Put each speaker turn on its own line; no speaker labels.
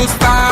superstar